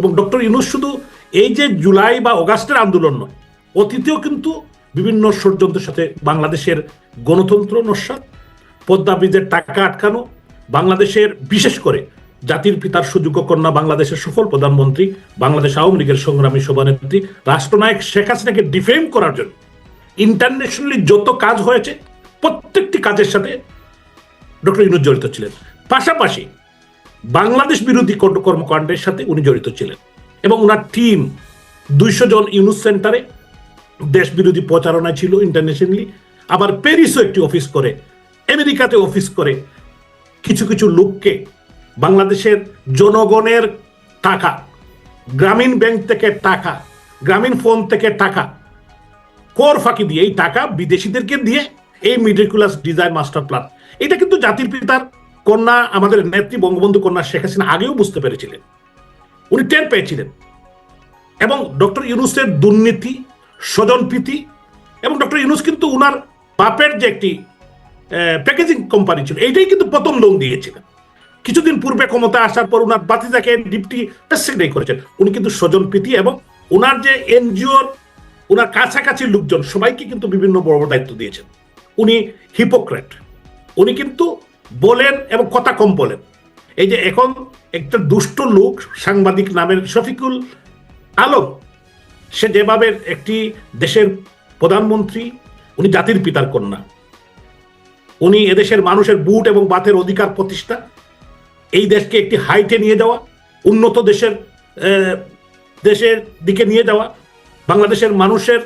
এবং ডক্টর ইউনুস শুধু এই যে জুলাই বা অগাস্টের আন্দোলন নয়, অতীতেও কিন্তু বিভিন্ন ষড়যন্ত্রের সাথে বাংলাদেশের গণতন্ত্র নস্বাত পদ্মা ব্রিজের টাকা আটকানো, বাংলাদেশের বিশেষ করে জাতির পিতার সুযোগ্য কন্যা বাংলাদেশের সফল প্রধানমন্ত্রী, বাংলাদেশ আওয়ামী লীগের সংগ্রামী সভানেত্রী, রাষ্ট্রনায়ক শেখ হাসিনাকে ডিফেম করার জন্য ইন্টারন্যাশনালি যত কাজ হয়েছে, প্রত্যেকটি কাজের সাথে ডক্টর ইউনুস জড়িত ছিলেন। পাশাপাশি বাংলাদেশ বিরোধী কর্মকাণ্ডের সাথে উনি জড়িত ছিলেন এবং ওনার টিম দুইশো জন ইউনুস সেন্টারে দেশ বিরোধী প্রচারণা ছিল ইন্টারন্যাশনালি আবার প্যারিসও একটি অফিস করে, আমেরিকাতে অফিস করে। কিছু কিছু লোককে বাংলাদেশের জনগণের টাকা, গ্রামীণ ব্যাংক থেকে টাকা, গ্রামীণ ফোন থেকে টাকা, কর ফাঁকি দিয়ে এই টাকা বিদেশিদেরকে দিয়ে এই মিডিকুলাস ডিজাইন মাস্টার প্ল্যান এটা কিন্তু জাতির পিতার কন্যা, আমাদের নেত্রী বঙ্গবন্ধু কন্যা শেখ হাসিনা আগেও বুঝতে পেরেছিলেন। উনি টের পেয়েছিলেন। এবং ডক্টর ইউনুসের দুর্নীতি স্বজনপ্রীতি এবং ডক্টর ইউনুস কিন্তু উনার বাপের যে একটি প্যাকেজিং কোম্পানি ছিল, এইটাই কিন্তু প্রথম লোন দিয়েছিলেন। কিছুদিন পূর্বে ক্ষমতা আসার পর উনার বাতিজাকে ডিপটি প্রেসিডেন্ট করেছেন। উনি কিন্তু স্বজনপ্রীতি এবং ওনার যে এনজিওর ওনার কাছাকাছি লোকজন সবাইকে কিন্তু বিভিন্ন বড় বড় দায়িত্ব দিয়েছেন। উনি হিপোক্রেট উনি কিন্তু বলেন এবং কথা কম বলেন। এই যে এখন একটা দুষ্ট লোক সাংবাদিক নামের শফিকুল আলম সে যেভাবে একটি দেশের প্রধানমন্ত্রী উনি জাতির পিতার কন্যা। উনি এদেশের মানুষের বুট এবং বাতের অধিকার প্রতিষ্ঠা। এই দেশকে একটি হাইটে নিয়ে যাওয়া উন্নত দেশের দেশের দিকে নিয়ে যাওয়া বাংলাদেশের মানুষের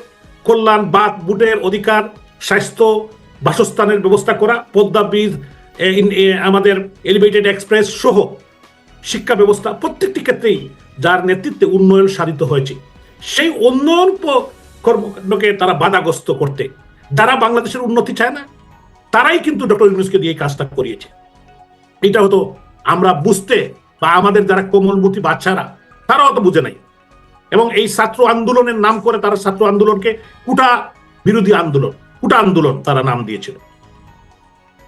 কল্যাণ বাত বুটের অধিকার স্বাস্থ্য বাসস্থানের ব্যবস্থা করা পদ্মা এ, আমাদের এলিভেটেড এক্সপ্রেস সহ শিক্ষা ব্যবস্থা প্রত্যেকটি ক্ষেত্রেই যার নেতৃত্বে উন্নয়ন সাধিত হয়েছে। সেই উন্নয়ন কর্মকাণ্ডকে তারা বাধাগ্রস্ত করতে। যারা বাংলাদেশের উন্নতি চায় না, তারাই কিন্তু ডক্টর ইউনুসকে দিয়ে কাজটা করিয়েছে। এটা হতো আমরা বুঝতে বা আমাদের যারা কোমলমতি বাচ্চারা তারা অত বুঝে নাই। এবং এই ছাত্র আন্দোলনের নাম করে তারা ছাত্র আন্দোলনকে কুটা বিরোধী আন্দোলন, কুটা আন্দোলন তারা নাম দিয়েছিল।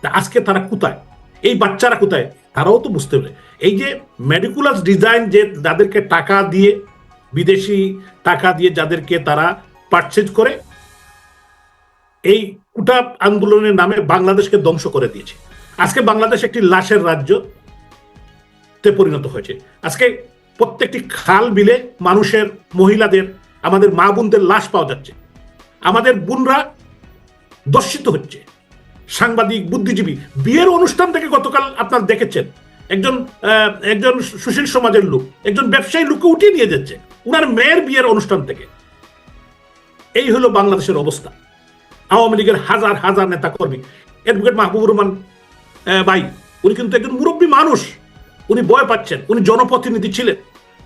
আজকে তারা কোথায়? এই বাচ্চারা কোথায়? তারাও তো বুঝতে পারে। এই যে মেডিকুলাস ডিজাইন যে যাদেরকে টাকা দিয়ে, বিদেশি টাকা দিয়ে যাদেরকে তারা পারচেজ করে, এই কুটা আন্দোলনের নামে বাংলাদেশকে ধ্বংস করে দিয়েছে। আজকে বাংলাদেশ একটি লাশের রাজ্য তে পরিণত হয়েছে। আজকে প্রত্যেকটি খাল বিলে মানুষের, মহিলাদের, আমাদের মা বোনদের লাশ পাওয়া যাচ্ছে। আমাদের বোনরা দর্শিত হচ্ছে। সাংবাদিক, বুদ্ধিজীবী, বিয়ের অনুষ্ঠান থেকে গতকাল আপনার দেখেছেন। একজন একজন সুশীল সমাজের লোক, একজন ব্যবসায়ী লোককে উঠিয়ে নিয়ে যাচ্ছে উনার মেয়ের বিয়ের অনুষ্ঠান থেকে। এই হলো বাংলাদেশের অবস্থা। আওয়ামী লীগের হাজার হাজার নেতা কর্মী অ্যাডভোকেট মাহবুবুর রহমান ভাই, উনি কিন্তু একজন মুরব্বী মানুষ। উনি ভয় পাচ্ছেন, উনি জনপ্রতিনিধি ছিলেন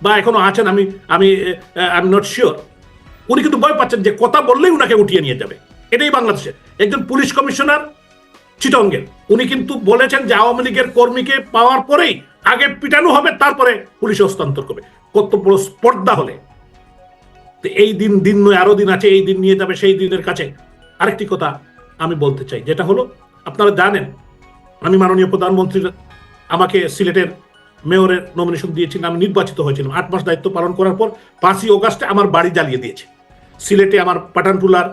বা এখনও আছেন, আমি আমি আই এম নট শিওর উনি কিন্তু ভয় পাচ্ছেন যে কথা বললেই উনাকে উঠিয়ে নিয়ে যাবে। এটাই বাংলাদেশে একজন পুলিশ কমিশনার চিটঙ্গের। উনি কিন্তু বলেছেন যে আওয়ামী লীগের কর্মীকে পাওয়ার পরেই আগে পিটানো হবে, তারপরে পুলিশে হস্তান্তর করবে। কত বড় স্পর্ধা হলে। এই দিন দিন নয়, আরও দিন আছে, এই দিন নিয়ে যাবে, সেই দিনের কাছে। আরেকটি কথা আমি বলতে চাই, যেটা হলো, আপনারা জানেন, আমি মাননীয় প্রধানমন্ত্রীর আমাকে সিলেটের মেয়রের নমিনেশন দিয়েছিলেন, আমি নির্বাচিত হয়েছিলাম। আট মাস দায়িত্ব পালন করার পর পাঁচই অগাস্টে আমার বাড়ি জ্বালিয়ে দিয়েছে। সিলেটে আমার পাঠানটুলার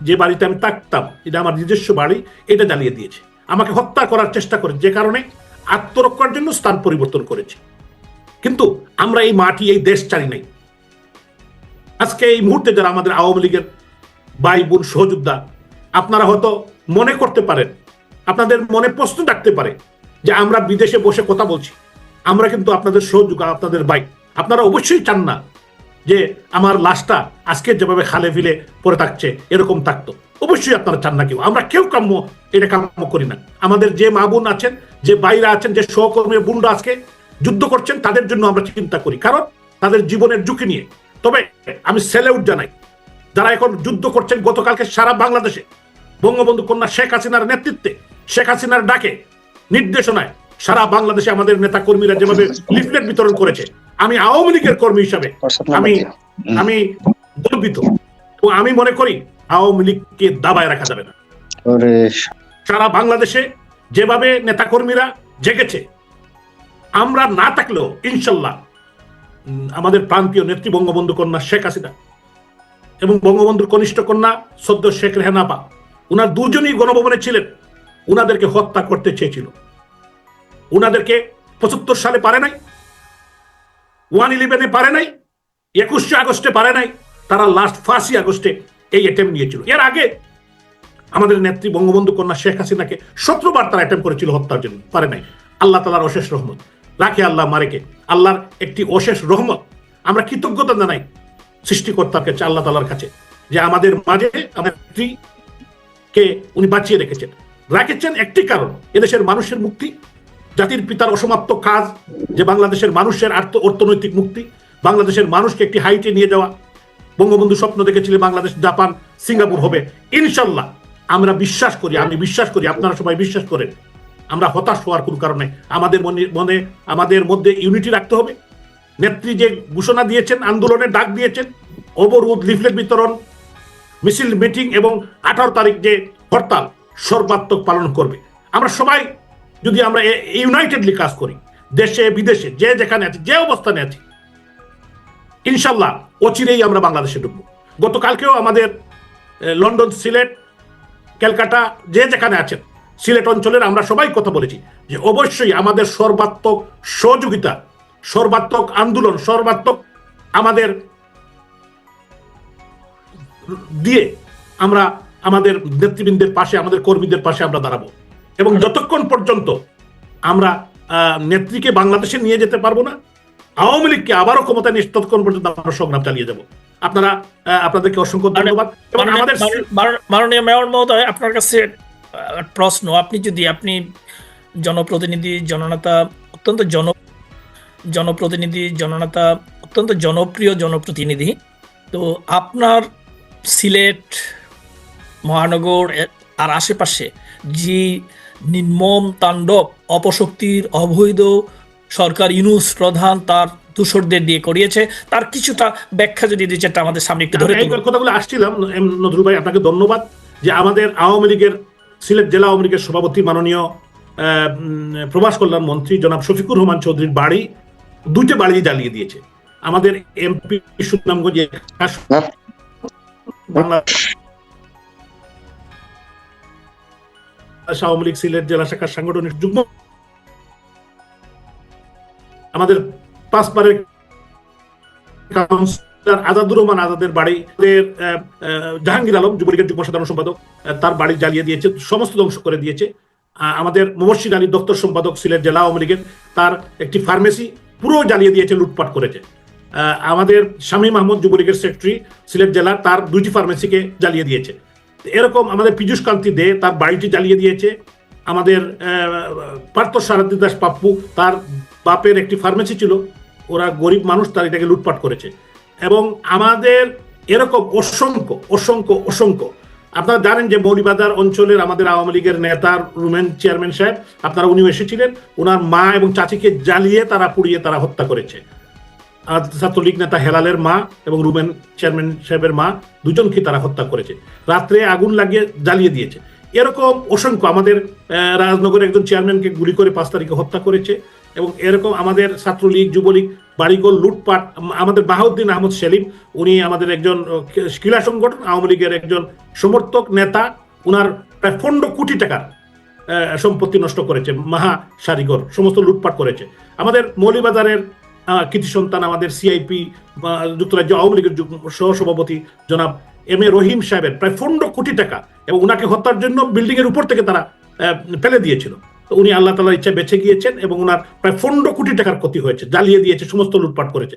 যে বাড়িতে আমি থাকতাম, এটা আমার নিজস্ব বাড়ি, এটা জ্বালিয়ে দিয়েছে। আমাকে হত্যা করার চেষ্টা করে যে কারণে আত্মরক্ষার জন্য স্থান পরিবর্তন করেছে। কিন্তু আমরা এই মাটি, এই দেশ চাই নাই। আজকে এই মুহূর্তে যারা আমাদের আওয়ামী লীগের ভাই বোন সহযোদ্ধা, আপনারা হয়তো মনে করতে পারেন, আপনাদের মনে প্রশ্ন থাকতে পারে যে আমরা বিদেশে বসে কথা বলছি। আমরা কিন্তু আপনাদের সহযোগ, আপনাদের ভাই। আপনারা অবশ্যই চান না যে আমার লাশটা আজকে যেভাবে খালে ফিলে পড়ে থাকছে, এরকম থাকতো। অবশ্যই আপনারা চান না কেউ। আমরা কেউ কাম্য, এটা কাম্য করি না। আমাদের যে মা বোন আছেন, যে বাইরা আছেন, যে সহকর্মী বোনরা আজকে যুদ্ধ করছেন, তাদের জন্য আমরা চিন্তা করি। কারণ তাদের জীবনের ঝুঁকি নিয়ে। তবে আমি স্যালিউট জানাই, যারা এখন যুদ্ধ করছেন, গতকালকে সারা বাংলাদেশে, বঙ্গবন্ধু কন্যা শেখ হাসিনার নেতৃত্বে, শেখ হাসিনার ডাকে নির্দেশনায় সারা বাংলাদেশে আমাদের নেতা কর্মীরা যেভাবে লিফলেট বিতরণ করেছে আমি আওয়ামী লীগের কর্মী হিসাবে আমি আমি গর্বিত। এবং আমি মনে করি আওয়ামী লীগকে দাবায় রাখা যাবে না। সারা বাংলাদেশে যেভাবে নেতাকর্মীরা জেগেছে আমরা না থাকলেও ইনশাল্লাহ আমাদের প্রান্তীয় নেত্রী বঙ্গবন্ধু কন্যা শেখ হাসিনা এবং বঙ্গবন্ধুর কনিষ্ঠ কন্যা সদ্য শেখ রেহানাপা ওনার দুজনই গণভবনে ছিলেন উনাদেরকে হত্যা করতে চেয়েছিল। উনাদেরকে পঁচাত্তর সালে পারে নাই, ওয়ান ইলেভেনে পারে নাই, একুশে আগস্টে পারে নাই, তারা লাস্ট ফার্স্টই আগস্টে এই অ্যাটেম্প নিয়েছিল। এর আগে আমাদের নেত্রী বঙ্গবন্ধু কন্যা শেখ হাসিনাকে সতেরোবার তারা অ্যাটেম্প করেছিল হত্যার জন্য, পারে নাই। আল্লাহ তালার অশেষ রহমত রাখে আল্লাহ মারেকে আল্লাহর একটি অশেষ রহমত, আমরা কৃতজ্ঞতা জানাই সৃষ্টিকর্তার কাছে আল্লাহ তালার কাছে, যে আমাদের মাঝে আমাদের নেত্রীকে উনি বাঁচিয়ে রেখেছেন। রেখেছেন একটি কারণ, এদেশের মানুষের মুক্তি জাতির পিতার অসমাপ্ত কাজ, যে বাংলাদেশের মানুষের আর্থ, অর্থনৈতিক মুক্তি, বাংলাদেশের মানুষকে একটি হাইটে নিয়ে যাওয়া। বঙ্গবন্ধু স্বপ্ন দেখেছিলেন বাংলাদেশ, জাপান, সিঙ্গাপুর হবে। ইনশাল্লাহ, আমরা বিশ্বাস করি, আমি বিশ্বাস করি, আপনারা সবাই বিশ্বাস করেন। আমরা হতাশ হওয়ার কোনো কারণে আমাদের মনে মনে, আমাদের মধ্যে ইউনিটি রাখতে হবে। নেত্রী যে ঘোষণা দিয়েছেন, আন্দোলনের ডাক দিয়েছেন অবরোধ লিফলেট বিতরণ, মিছিল, মিটিং এবং আঠারো তারিখ যে হরতাল সর্বাত্মক পালন করবে। আমরা সবাই যদি আমরা ইউনাইটেডলি কাজ করি, দেশে, বিদেশে, যে যেখানে আছি, যে অবস্থানে আছি, ইনশাল্লাহ অচিরেই আমরা বাংলাদেশে ঢুকবো। গতকালকেও আমাদের লন্ডন সিলেট, ক্যালকাটা, যে যেখানে আছেন, সিলেট অঞ্চলের আমরা সবাই কথা বলেছি যে অবশ্যই আমাদের সর্বাত্মক সহযোগিতা, সর্বাত্মক আন্দোলন, সর্বাত্মক আমাদের দিয়ে আমরা আমাদের নেতৃবৃন্দের পাশে, আমাদের কর্মীদের পাশে আমরা দাঁড়াবো। এবং যতক্ষণ পর্যন্ত আমরা নেত্রীকে বাংলাদেশে নিয়ে যেতে পারব না আওয়ামী লীগকে আবারও ক্ষমতা নিয়ে ততক্ষণ পর্যন্ত আমরা সংগ্রাম চালিয়ে যাব। আপনারা আপনাদেরকে অসংখ্য ধন্যবাদ। এবং আমাদের মাননীয়- মাননীয় মেয়র মহোদয় আপনার কাছে প্রশ্ন আপনি যদি আপনি জনপ্রতিনিধি জননেতা অত্যন্ত জন জনপ্রতিনিধি জননেতা অত্যন্ত জনপ্রিয় জনপ্রতিনিধি তো আপনার সিলেট মহানগর আর আশেপাশে যে নির্মম তাণ্ডব অপশক্তির অবৈধ। সরকার ইউনুস প্রধান তার দূষরদের দিয়ে করিয়েছে। তার কিছুটা ব্যাখ্যা যদি দিতে চান আমাদের সামনে একটু ধরে। কথাগুলো আসছিলাম এম, নজরুল ভাই আপনাকে ধন্যবাদ যে আমাদের আওয়ামী লীগের সিলেট জেলা আওয়ামী লীগের সভাপতি মাননীয় আহ, উম, প্রবাস কল্যাণ মন্ত্রী জনাব শফিকুর রহমান চৌধুরীর বাড়ি দুইটা বাড়ি জ্বালিয়ে দিয়েছে। আমাদের এমপি সুনামগঞ্জে বাংলাদেশ আওয়ামী লীগ, সিলেট জেলা শাখার সাংগঠনিক যুগ্ম আমাদের পাঁচবারের কাউন্সিলর আজাদুর রহমান আজাদের বাড়ি জাহাঙ্গীর আলম যুবলীগের যুগ্ম সাধারণ সম্পাদক তার বাড়ি জ্বালিয়ে দিয়েছে, সমস্ত ধ্বংস করে দিয়েছে। আমাদের মুমর্শিদ আলী দপ্তর সম্পাদক সিলেট জেলা আওয়ামী লীগের, তার একটি ফার্মেসি পুরো জ্বালিয়ে দিয়েছে, লুটপাট করেছে। আমাদের স্বামী মাহমুদ যুবলীগের সেক্রেটারি, সিলেট জেলার তার দুইটি ফার্মেসিকে জ্বালিয়ে দিয়েছে। এরকম আমাদের পীযুষ কান্তি দে তার বাড়িটি জ্বালিয়ে দিয়েছে। আমাদের পার্থ সারথী দাস পাপ্পু তার বাপের একটি ফার্মেসি ছিল। ওরা গরিব মানুষ, তার এটাকে লুটপাট করেছে। এবং আমাদের এরকম অসংখ্য অসংখ্য অসংখ্য, আপনারা জানেন যে মৌলিবাজার অঞ্চলের আমাদের আওয়ামী লীগের নেতার রুমেন চেয়ারম্যান সাহেব, আপনারা উনিও এসেছিলেন। ওনার মা এবং চাচিকে জ্বালিয়ে তারা পুড়িয়ে তারা হত্যা করেছে। ছাত্রলীগ নেতা হেলালের মা এবং রুমেন চেয়ারম্যান সাহেবের মা দুজনকে তারা হত্যা করেছে। রাত্রে আগুন লাগিয়ে জ্বালিয়ে দিয়েছে। এরকম অসংখ্য আমাদের রাজনগরের একজন চেয়ারম্যানকে গুলি করে পাঁচ তারিখে হত্যা করেছে এবং এরকম আমাদের ছাত্রলীগ, যুবলীগ বাড়িগোল লুটপাট আমাদের বাহাউদ্দিন আহমদ সেলিম, উনি আমাদের একজন ক্রীড়া সংগঠন, আওয়ামী লীগের একজন সমর্থক নেতা, উনার প্রায় পনেরো কোটি টাকার সম্পত্তি নষ্ট করেছে, মাহা সারিগর সমস্ত লুটপাট করেছে। আমাদের মৌলিবাজারের কৃতি সন্তান আমাদের সিআইপি যুক্তরাজ্য আওয়ামী লীগের সহসভাপতি জনাব এম এ রহিম সাহেবের প্রায় পনেরো কোটি টাকা এবং ওনাকে হত্যার জন্য বিল্ডিং এর উপর থেকে তারা ফেলে দিয়েছিল। উনি আল্লাহ তালার ইচ্ছা বেঁচে গিয়েছেন এবং ওনার প্রায় পনেরো কোটি টাকার ক্ষতি হয়েছে, জ্বালিয়ে দিয়েছে, সমস্ত লুটপাট করেছে।